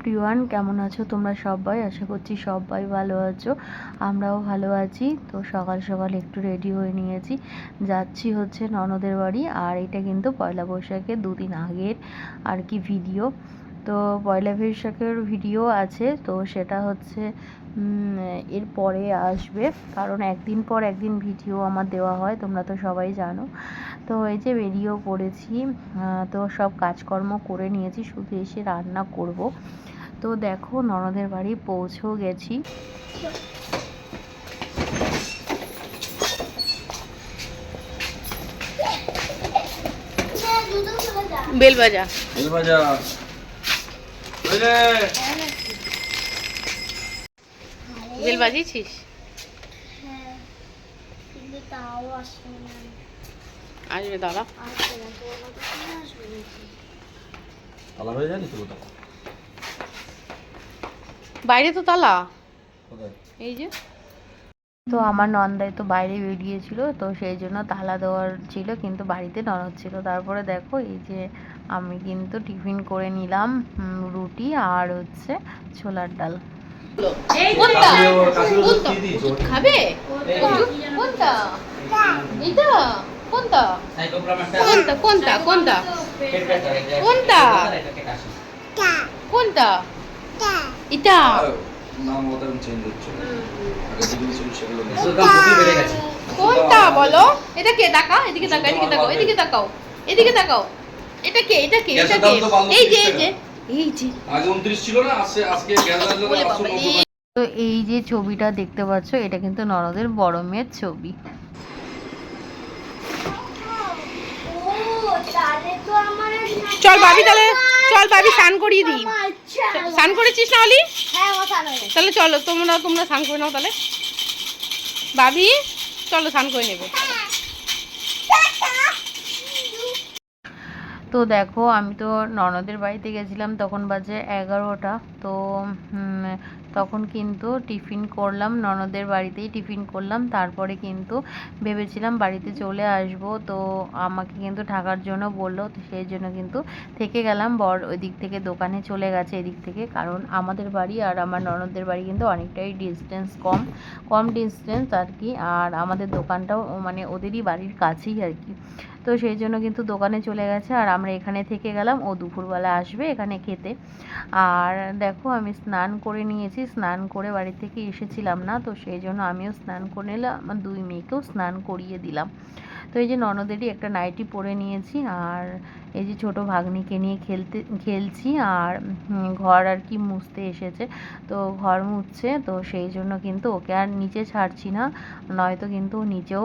Everyone কেমন আছো তোমরা সবাই? আশা করছি সবাই ভালো আছো, আমরাও ভালো আছি। তো সকাল সকাল একটু রেডি হয়ে নিয়েছি। যাচ্ছি হচ্ছে ননদের বাড়ি, আর এটা কিন্তু পয়লা বৈশাখের দুদিন আগের আর কি ভিডিও তো পয়লা বৈশাখের ভিডিও আছে, তো সেটা হচ্ছে এর পরে আসবে। কারণ একদিন পর একদিন ভিডিও আমার দেওয়া হয়, তোমরা তো সবাই জানো। তো এই যে বেরিয়েও পড়েছি তো সব কাজকর্ম করে নিয়েছি, শুধু এসে রান্না করব। তো দেখো ননদের বাড়ি পৌঁছেও গেছি। বেল বাজা বেলবাজা বেল বাজিয়েছিস? হ্যাঁ কিন্তু তাও আসবে দাদা তালা হয়ে যায়নি তো বাইরে তো তালা? এই যে। তো আমার নন্দাই তো বাইরে বেরিয়েছিল তো সেই জন্য তালা দেওয়ার ছিল কিন্তু বাড়িতে ননদ ছিল। তারপরে দেখো এই যে আমি কিন্তু টিফিন করে নিলাম রুটি আর হচ্ছে ছোলার ডাল। খাবে? কোনটা? এটা কোনটা? কোনটা? কোনটা? কোনটা? কোনটা? কোনটা? এটা। নাম ওদের চেঞ্জ হচ্ছে আগে যেগুলো ছিল সেগুলো নেই কোনটা বলো? এটা কে এদিকে তাকা এদিকে তাকাও এদিকে তাকাও এদিকে তাকাও। এটা কে? এটা কে? এটা কে? এই যে এই যে। এই যে। আগে 29 ছিল না আজকে আজকে গ্যাস দাম ওরে পাঁচশো বাবা নব্বই তো এই যে ছবিটা দেখতে পাচ্ছ এটা কিন্তু ননদের বড় মেয়ের ছবি ও তাহলে তো আমার আজ না- চল ভাবি তাহলে চল ভাবি স্নান করিয়ে দিই। আচ্ছা। স্নান করেছিস না অলি হ্যাঁ। তাহলে চলো তোমরা তোমরা স্নান করে নাও তাহলে। ভাবি চলো স্নান করে নেবে। তো দেখো আমি তো ননদের বাড়িতে গেছিলাম তখন বাজে এগারোটা। তো তখন কিন্তু টিফিন করলাম ননদের বাড়িতেই টিফিন করলাম। তারপরে কিন্তু ভেবেছিলাম বাড়িতে চলে আসব, তো আমাকে কিন্তু ঢাকার জন্য বলল, তো সেই জন্য কিন্তু থেকে গেলাম। বর ওই দিক থেকে দোকানে চলে গেছে এদিক থেকে, কারণ আমাদের বাড়ি আর আমার ননদের বাড়ি কিন্তু অনেকটাই ডিস্টেন্স কম কম ডিস্টেন্স আর কি। আর আমাদের দোকানটাও মানে ওদেরই বাড়ির কাছেই আর কি। তো সেই জন্য কিন্তু দোকানে চলে গেছে আর আমরা এখানে থেকে গেলাম। ও দুপুরবেলা আসবে এখানে খেতে। আর দেখো আমি স্নান করে নিয়েছি। স্নান করে বাড়ি থেকে এসেছিলাম না, তো সেই জন্য আমিও স্নান করে নিলাম। আমার দুই মেয়েকেও স্নান করিয়ে দিলাম। তো এই যে ননদেরই একটা নাইটি পরে নিয়েছি আর এই যে ছোট ভাগ্নিকে নিয়ে খেলতে, খেলছি আর ঘর আর কি মুছতে এসেছে। তো ঘর মুছছে, তো সেই জন্য কিন্তু ওকে আর নিচে ছাড়ছি না। নয়তো কিন্তু নিচেও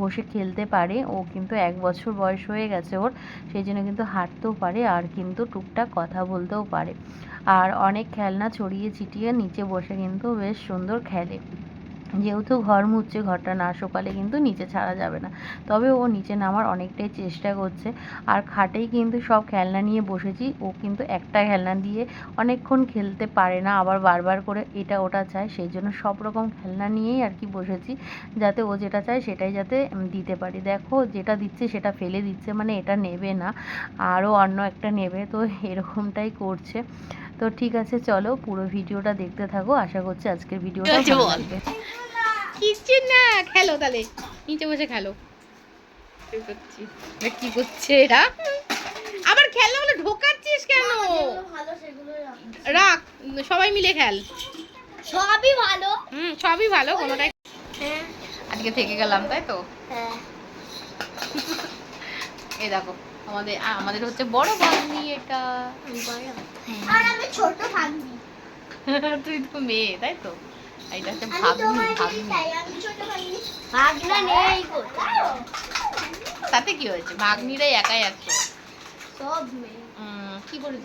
বসে খেলতে পারে। ও কিন্তু এক বছর বয়স হয়ে গেছে ওর, সেই জন্য কিন্তু হাঁটতেও পারে আর কিন্তু টুকটাক কথা বলতেও পারে। আর অনেক খেলনা ছড়িয়ে ছিটিয়ে নিচে বসে কিন্তু বেশ সুন্দর খেলে। যেহেতু ঘর মুছছে, ঘরটা না সকালে কিন্তু নিচে ছাড়া যাবে না। তবে ও নিচে নামার অনেকটাই চেষ্টা করছে। আর খাটেই কিন্তু সব খেলনা নিয়ে বসেছি। ও কিন্তু একটা খেলনা দিয়ে অনেকক্ষণ খেলতে পারে না, আবার বারবার করে এটা ওটা চায়। সেই জন্য সব রকম খেলনা নিয়েই আর কি বসেছি, যাতে ও যেটা চায় সেটাই যাতে দিতে পারি। দেখো, যেটা দিচ্ছে সেটা ফেলে দিচ্ছে মানে এটা নেবে না। আরও অন্য একটা নেবে, তো এরকমটাই করছে। তো ঠিক আছে চলো পুরো ভিডিওটা দেখতে থাকো। আশা করছি আজকের ভিডিওটা ভালো লাগবে কিচ্ছু না খেলো তাহলে। নিচে বসে খেলো। কি করছি? এরা? আবার খেলনা হলে ঢোকাচ্ছিস কেন? রাখ। রাখ সবাই মিলে খেল। সবই ভালো। হুম সবই ভালো কোনোটাই। হ্যাঁ। আজকে থেকে গেলাম তাই তো? হ্যাঁ। এই দেখো আমাদের আমাদের হচ্ছে বড় বাগনি এটা। আর আমি ছোট ভাগ্নি। তুই তো মেয়ে তাই তো? ভাগ্নি ভাগ্নি। ভাগ্নি। নেই তাতে কি হয়েছে? ভাগ্নিরাই একাই আছে। সব মেয়ে। উম, কি বলো?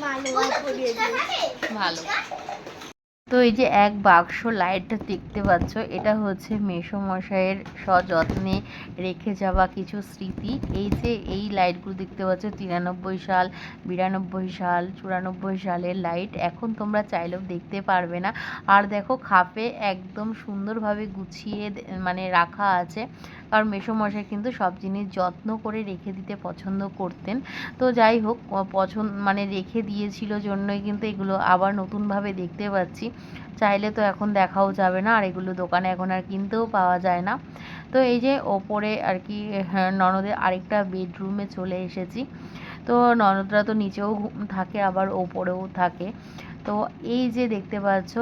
মালোয়া ভালো। তো এই যে এক বাক্স লাইটটা দেখতে পাচ্ছ, এটা হচ্ছে মেসোমশাইয়ের সযত্নে রেখে যাওয়া কিছু স্মৃতি। এই যে এই লাইটগুলো দেখতে পাচ্ছ, তিরানব্বই সাল, বিরানব্বই সাল, চুরানব্বই সালের লাইট এখন তোমরা চাইলেও দেখতে পারবে না। আর দেখো, খাপে একদম সুন্দরভাবে গুছিয়ে মানে রাখা আছে। কারণ মেসোমশাই কিন্তু সব জিনিস যত্ন করে রেখে দিতে পছন্দ করতেন। তো যাই হোক পছন্দ মানে রেখে দিয়েছিল জন্যই কিন্তু এগুলো আবার নতুনভাবে দেখতে পাচ্ছি। চাইলে তো এখন দেখাও যাবে না আর এগুলো দোকানে এখন আর কিনতেও পাওয়া যায় না। তো এই যে ওপরে আর কি হ্যাঁ, ননদের আরেকটা বেডরুমে চলে এসেছি। তো ননদরা তো নিচেও থাকে আবার ওপরেও থাকে। তো এই যে দেখতে পাচ্ছ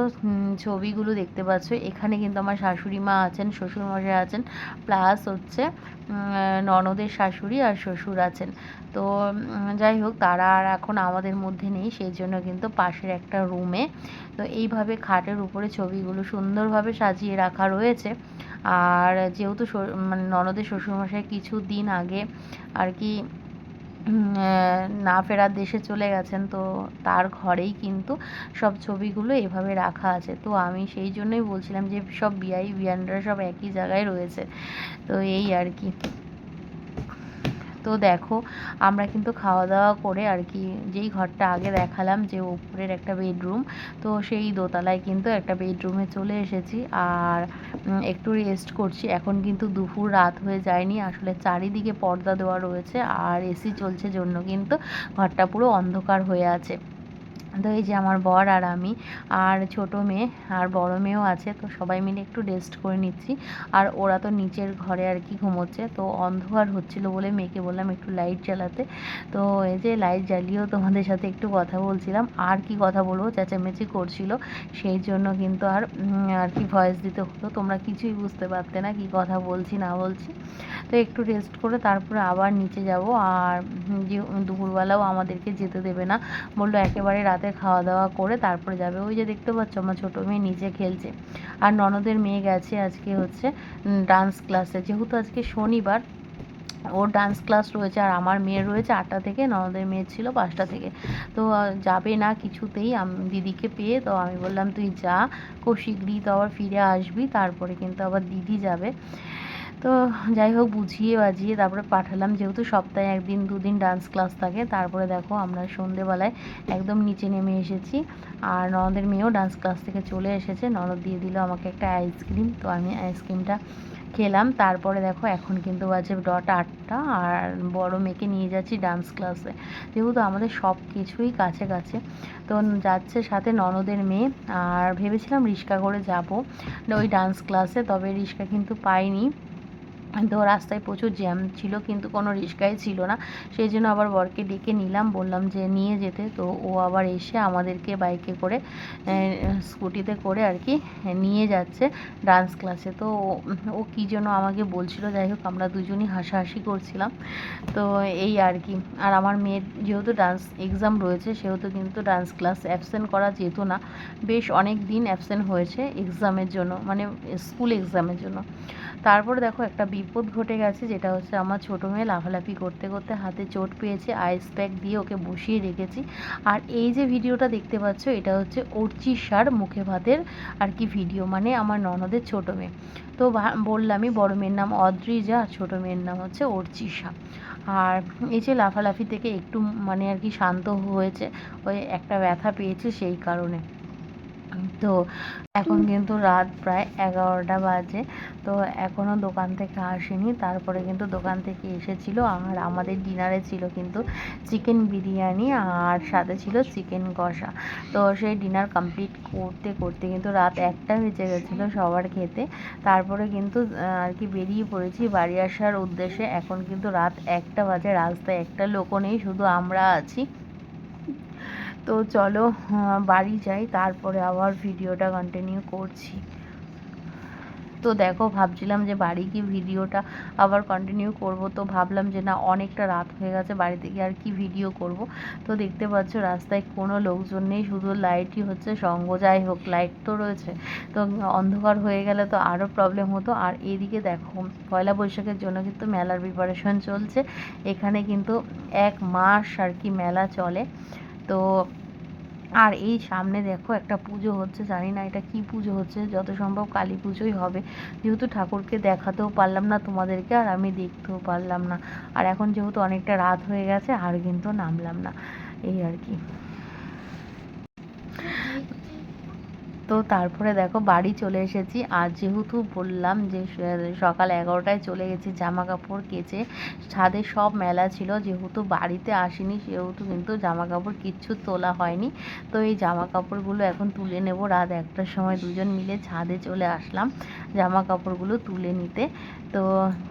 ছবিগুলো দেখতে পাচ্ছ, এখানে কিন্তু আমার শাশুড়ি মা আছেন, শ্বশুরমশাই আছেন, প্লাস হচ্ছে ননদের শাশুড়ি আর শ্বশুর আছেন। তো যাই হোক, তারা আর এখন আমাদের মধ্যে নেই সেই জন্য কিন্তু পাশের একটা রুমে। তো এইভাবে খাটের উপরে ছবিগুলো সুন্দরভাবে সাজিয়ে রাখা রয়েছে। আর যেহেতু মানে ননদের শ্বশুরমশাই কিছু দিন আগে আর কি না ফেরার দেশে চলে গেছেন, তো তার ঘরেই কিন্তু সব ছবিগুলো এভাবে রাখা আছে। তো আমি সেই জন্যই বলছিলাম যে সব বিআই বিয়ানরা সব একই জায়গায় রয়েছে। তো এই আর কি। তো দেখো, আমরা কিন্তু খাওয়া দাওয়া করে আর কি যেই ঘরটা আগে দেখালাম যে উপরের একটা বেডরুম, তো সেই দোতলায় কিন্তু একটা বেডরুমে চলে এসেছি। আর একটু রেস্ট করছি। এখন কিন্তু দুপুর, রাত হয়ে যায়নি। আসলে চারিদিকে পর্দা দেওয়া রয়েছে আর এসি চলছে জন্য কিন্তু ঘরটা পুরো অন্ধকার হয়ে আছে। তো এই যে আমার বর আর আমি আর ছোট মেয়ে আর বড় মেয়েও আছে, তো সবাই মিলে একটু রেস্ট করে নিচ্ছি। আর ওরা তো নিচের ঘরে আর কি ঘুমোচ্ছে, তো অন্ধকার হচ্ছিল বলে মেয়েকে বললাম একটু লাইট জ্বালাতে। তো এই যে লাইট জ্বালিয়েও তোমাদের সাথে একটু কথা বলছিলাম, আর কি কথা বলব, চেঁচামেচি করছিল। সেই জন্য কিন্তু আর আর কি ভয়েস দিতে হতো তোমরা কিছুই বুঝতে পারতে না কি কথা বলছি, না বলছি। তো একটু রেস্ট করে তারপরে আবার নিচে যাব। আর যে দুপুরবেলাও আমাদেরকে যেতে দেবে না, বলল একেবারে রাতে খাওয়া দাওয়া করে তারপরে যাবে। ওই যে দেখতে পাচ্ছ আমার ছোটো মেয়ে নিচে খেলছে। আর ননদের মেয়ে গেছে আজকে হচ্ছে ডান্স ক্লাসে যেহেতু আজকে শনিবার, ওর ডান্স ক্লাস রয়েছে আর আমার মেয়ের রয়েছে আটটা থেকে, ননদের মেয়ের ছিল পাঁচটা থেকে। তো যাবে না কিছুতেই আম- দিদিকে পেয়ে। তো আমি বললাম, তুই যা খুব শীঘ্রই তো আবার ফিরে আসবি। তারপরে কিন্তু আবার দিদি যাবে। তো যাই হোক, বুঝিয়ে বাজিয়ে তারপরে পাঠালাম। যেহেতু সপ্তাহে একদিন, দুদিন ডান্স ক্লাস থাকে, তারপরে দেখো আমরা সন্ধেবেলায় একদম নিচে নেমে এসেছি। আর ননদের মেয়েও ডান্স ক্লাস থেকে চলে এসেছে। ননদ দিয়ে দিল আমাকে একটা আইসক্রিম তো আমি আইসক্রিমটা খেলাম। তারপরে দেখো, এখন কিন্তু বাজে ডট আটটা। আর বড় মেয়েকে নিয়ে যাচ্ছি ডান্স ক্লাসে যেহেতু আমাদের সব কিছুই কাছে কাছে তো যাচ্ছে সাথে ননদের মেয়ে। আর ভেবেছিলাম রিক্সা করে যাব। ওই ডান্স ক্লাসে তবে রিক্সা কিন্তু পাইনি। তো রাস্তায় প্রচুর জ্যাম ছিল, কিন্তু কোনো রিক্সাই ছিল না। সেই জন্য আবার বরকে ডেকে নিলাম, বললাম যে নিয়ে যেতে। তো ও আবার এসে আমাদেরকে বাইকে করে স্কুটিতে করে আর কি নিয়ে যাচ্ছে ডান্স ক্লাসে তো ও- ও কী যেন আমাকে বলছিল, যাই হোক আমরা দুজনই হাসাহাসি করছিলাম। তো এই আর কি। আর আমার মেয়ের যেহেতু ডান্স এক্সাম রয়েছে, সেহেতু কিন্তু ডান্স ক্লাস অ্যাবসেন্ট করা যেত না। বেশ অনেক দিন অ্যাবসেন্ট হয়েছে এক্সামের জন্য মানে স্কুল এক্সামের জন্য। তারপরে দেখো একটা বিপদ ঘটে গেছে, যেটা হচ্ছে আমার ছোটো মেয়ে লাফালাফি করতে করতে হাতে চোট পেয়েছে আইস প্যাক দিয়ে ওকে বসিয়ে রেখেছি। আর এই যে ভিডিওটা দেখতে পাচ্ছ, এটা হচ্ছে অর্চিসার মুখে ভাতের আর কি ভিডিও মানে আমার ননদের ছোটো মেয়ে। তো বললামই বড় মেয়ের নাম অদ্রিজা, আর ছোটো মেয়ের নাম হচ্ছে অর্চিসা আর এই যে লাফালাফি থেকে একটু মানে আর কি শান্ত হয়েছে, ওই একটা ব্যথা পেয়েছে সেই কারণে। তো এখন কিন্তু রাত প্রায় এগারোটা বাজে। তো এখনও দোকান থেকে আসেনি। তারপরে কিন্তু দোকান থেকে এসেছিল আর আমাদের ডিনারে ছিল কিন্তু চিকেন বিরিয়ানি আর সাথে ছিল চিকেন কষা। তো সেই ডিনার কমপ্লিট করতে করতে কিন্তু রাত একটা বেজে গেছিল সবার খেতে। তারপরে কিন্তু আর কি বেরিয়ে পড়েছি বাড়ি আসার উদ্দেশ্যে। এখন কিন্তু রাত একটা বাজে রাস্তায় একটা লোকও নেই শুধু আমরা আছি। তো চলো বাড়ি যাই, তারপরে আবার ভিডিওটা কন্টিনিউ করছি। তো দেখো, ভাবছিলাম যে বাড়ি গিয়ে ভিডিওটা আবার কন্টিনিউ করব, তো ভাবলাম যে না, অনেকটা রাত হয়ে গেছে বাড়িতে গিয়ে আর কি ভিডিও করব। তো দেখতে পাচ্ছ, রাস্তায় কোনো লোকজন নেই, শুধু লাইটই হচ্ছে, সঙ্গ যাই হোক লাইট তো রয়েছে। তো অন্ধকার হয়ে গেলে তো আরও প্রবলেম হতো। আর এদিকে দেখো, পয়লা বৈশাখের জন্য কিন্তু মেলার প্রিপারেশন চলছে। এখানে কিন্তু এক মাস আর কি মেলা চলে। তো আর এই সামনে দেখো একটা পুজো হচ্ছে, জানি না এটা কি পুজো হচ্ছে, যত সম্ভব কালী পুজোই হবে। যেহেতু ঠাকুরকে দেখাতেও পারলাম না তোমাদেরকে আর আমি দেখতেও পারলাম না। আর এখন যেহেতু অনেকটা রাত হয়ে গেছে, আর কিন্তু নামলাম না। এই আর কি। তো তারপরে দেখো বাড়ি চলে এসেছি। আর যেহেতু বললাম যে সকাল এগারোটায় চলে গেছি জামা কাপড় কেচে। ছাদে সব মেলা ছিল, যেহেতু বাড়িতে আসিনি, সেহেতু কিন্তু জামা কাপড় কিচ্ছু তোলা হয়নি। তো এই জামা কাপড়গুলো এখন তুলে নেব। রাত একটার সময় দুজন মিলে ছাদে চলে আসলাম। জামা কাপড়গুলো তুলে নিতে। তো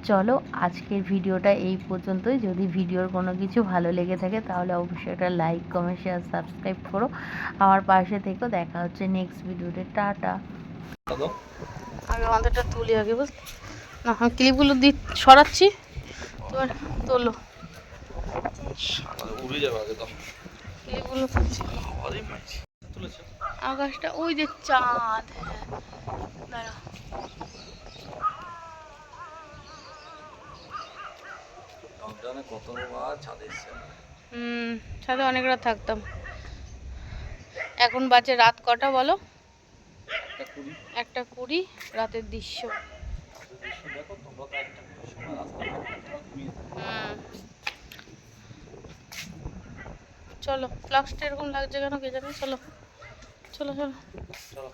চলো আজকের ভিডিওটা এই পর্যন্তই। যদি ভিডিওর কোনো কিছু ভালো লেগে থাকে তাহলে অবশ্যই একটা লাইক কমেন্ট শেয়ার সাবস্ক্রাইব করো। আমার পাশে থেকেও দেখা হচ্ছে নেক্সট ভিডিওতে। টাটা। আগে আমাদেরটা তুলি আগে বুঝলি না আমি ক্লিপগুলো দি সরাচ্ছি। তোমার তোলো। উড়ে যাবে আগে তো। ক্লিপগুলো তুলছি। তুলেছে। আকাশটা ওই যে চাঁদ হ্যাঁ। দাঁড়া। ছাদে হুম সাথে অনেক রাত থাকতাম। এখন বাজে রাত কটা বলো? একটা কুড়ি। রাতের দৃশ্য। চলো ফ্লাক্সটা এরকম লাগছে কেন কে জানে? চলো। চলো চলো। চলো